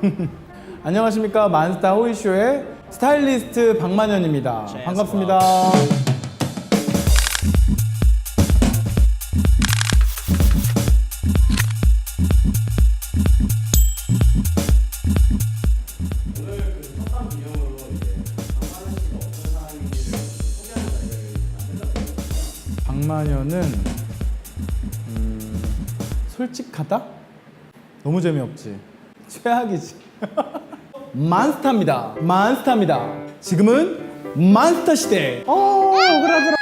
안녕하십니까 만스타 호이쇼의 스타일리스트 박만현입니다. 반갑습니다. 박만현은 음, 솔직하다? 너무 재미없지. 최악이지. 만스타입니다. 만스타입니다. 지금은 만스타 시대. 어, 그래.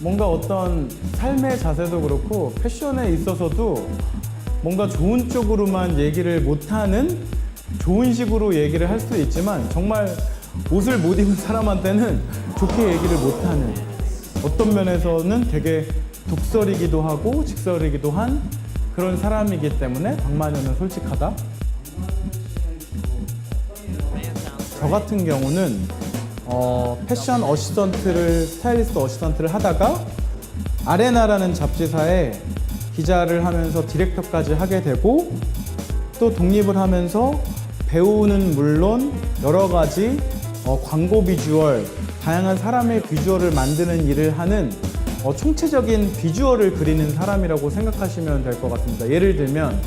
뭔가 어떤 삶의 자세도 그렇고 패션에 있어서도 뭔가 좋은 쪽으로만 얘기를 못하는 좋은 식으로 얘기를 할 수도 있지만 정말 옷을 못 입은 사람한테는 좋게 얘기를 못하는 어떤 면에서는 되게 독설이기도 하고 직설이기도 한 그런 사람이기 때문에 박만현은 솔직하다. 저 같은 경우는 어, 패션 어시스턴트를 스타일리스트 어시스턴트를 하다가 아레나라는 잡지사에 기자를 하면서 디렉터까지 하게 되고 또 독립을 하면서 배우는 물론 여러 가지 어, 광고 비주얼 다양한 사람의 비주얼을 만드는 일을 하는 어, 총체적인 비주얼을 그리는 사람이라고 생각하시면 될 것 같습니다. 예를 들면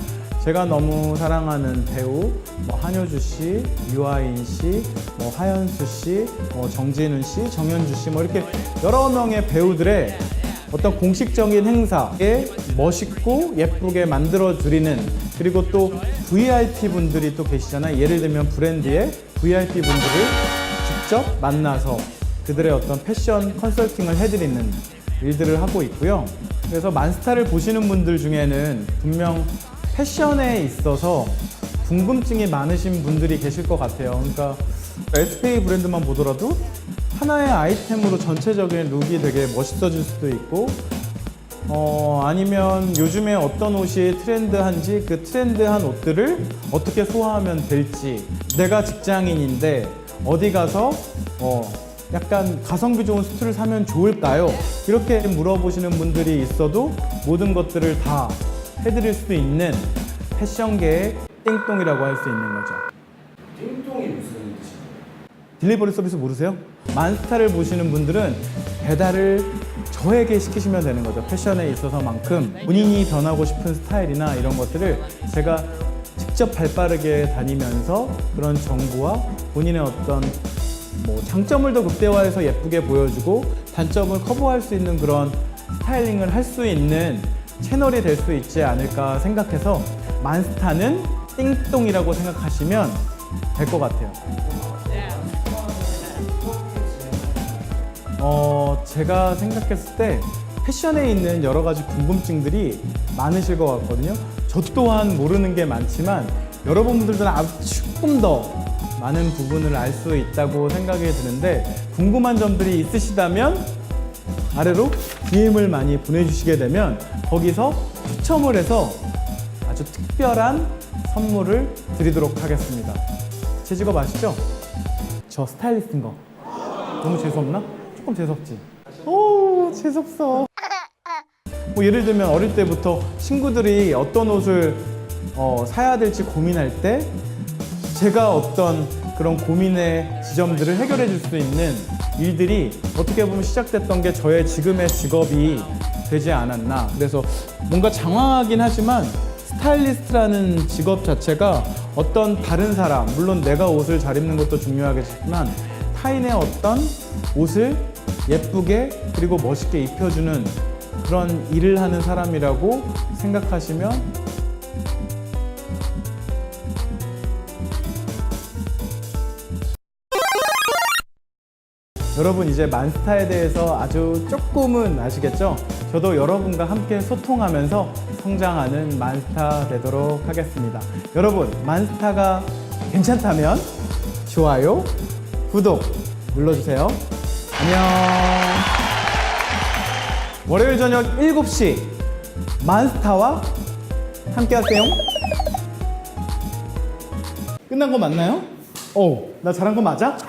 제가 너무 사랑하는 배우 뭐 한효주 씨, 유아인 씨, 뭐 하연수 씨, 뭐 정진훈 씨, 정현주 씨 뭐 이렇게 여러 명의 배우들의 어떤 공식적인 행사에 멋있고 예쁘게 만들어 드리는 그리고 또 VIP 분들이 또 계시잖아요. 예를 들면 브랜드의 VIP 분들을 직접 만나서 그들의 어떤 패션 컨설팅을 해드리는 일들을 하고 있고요. 그래서 만스타를 보시는 분들 중에는 분명 패션에 있어서 궁금증이 많으신 분들이 계실 것 같아요. 그러니까 SPA 브랜드만 보더라도 하나의 아이템으로 전체적인 룩이 되게 멋있어질 수도 있고 어, 아니면 요즘에 어떤 옷이 트렌드한지 그 트렌드한 옷들을 어떻게 소화하면 될지 내가 직장인인데 어디 가서 어, 약간 가성비 좋은 수트를 사면 좋을까요? 이렇게 물어보시는 분들이 있어도 모든 것들을 다 해드릴 수도 있는 패션계의 띵똥이라고 할 수 있는 거죠. 띵똥이 무슨 뜻이에요? 딜리버리 서비스 모르세요? 만스타를 보시는 분들은 배달을 저에게 시키시면 되는 거죠. 패션에 있어서만큼 본인이 변하고 싶은 스타일이나 이런 것들을 제가 직접 발 빠르게 다니면서 그런 정보와 본인의 어떤 뭐 장점을 더 극대화해서 예쁘게 보여주고 단점을 커버할 수 있는 그런 스타일링을 할 수 있는 채널이 될 수 있지 않을까 생각해서 만스타는 띵똥이라고 생각하시면 될 것 같아요. 어, 제가 생각했을 때 패션에 있는 여러 가지 궁금증들이 많으실 것 같거든요. 저 또한 모르는 게 많지만 여러분들은 조금 더 많은 부분을 알 수 있다고 생각이 드는데 궁금한 점들이 있으시다면 아래로 DM을 많이 보내주시게 되면 거기서 추첨을 해서 아주 특별한 선물을 드리도록 하겠습니다. 제 직업 아시죠? 저 스타일리스트인 거. 너무 재수없나? 조금 재수없지? 오, 재수없어. 뭐 예를 들면 어릴 때부터 친구들이 어떤 옷을 어, 사야 될지 고민할 때 제가 어떤 그런 고민의 지점들을 해결해 줄 수 있는 일들이 어떻게 보면 시작됐던 게 저의 지금의 직업이 되지 않았나. 그래서 뭔가 장황하긴 하지만 스타일리스트라는 직업 자체가 어떤 다른 사람, 물론 내가 옷을 잘 입는 것도 중요하겠지만 타인의 어떤 옷을 예쁘게 그리고 멋있게 입혀주는 그런 일을 하는 사람이라고 생각하시면 여러분 이제 만스타에 대해서 아주 조금은 아시겠죠? 저도 여러분과 함께 소통하면서 성장하는 만스타 되도록 하겠습니다. 여러분 만스타가 괜찮다면 좋아요, 구독 눌러주세요. 안녕. 월요일 저녁 7시 만스타와 함께 하세요. 끝난 거 맞나요? 어, 나 잘한 거 맞아?